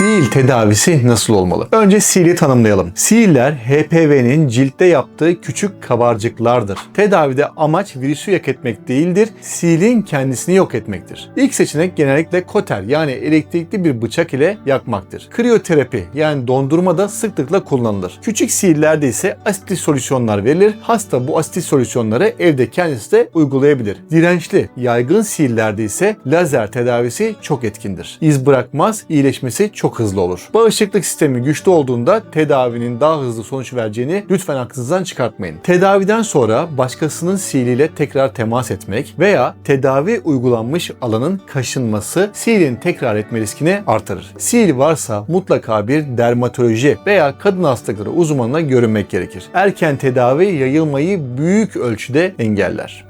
Sil tedavisi nasıl olmalı? Önce sili tanımlayalım. Siller HPV'nin ciltte yaptığı küçük kabarcıklardır. Tedavide amaç virüsü yok etmek değildir, silin kendisini yok etmektir. İlk seçenek genellikle koter yani elektrikli bir bıçak ile yakmaktır. Kriyoterapi yani dondurma da sıklıkla kullanılır. Küçük sihirlerde ise asitli solüsyonlar verilir. Hasta bu asitli solüsyonları evde kendisi de uygulayabilir. Dirençli, yaygın sihirlerde ise lazer tedavisi çok etkindir. İz bırakmaz, iyileşmesi çok hızlı olur. Bağışıklık sistemi güçlü olduğunda tedavinin daha hızlı sonuç vereceğini lütfen aklınızdan çıkartmayın. Tedaviden sonra başkasının sihiriyle tekrar temas etmek veya tedavi uygulanmış alanın kaşınması sihrin tekrar etme riskini artırır. Sihir varsa mutlaka bir dermatoloji veya kadın hastalıkları uzmanına görünmek gerekir. Erken tedavi yayılmayı büyük ölçüde engeller.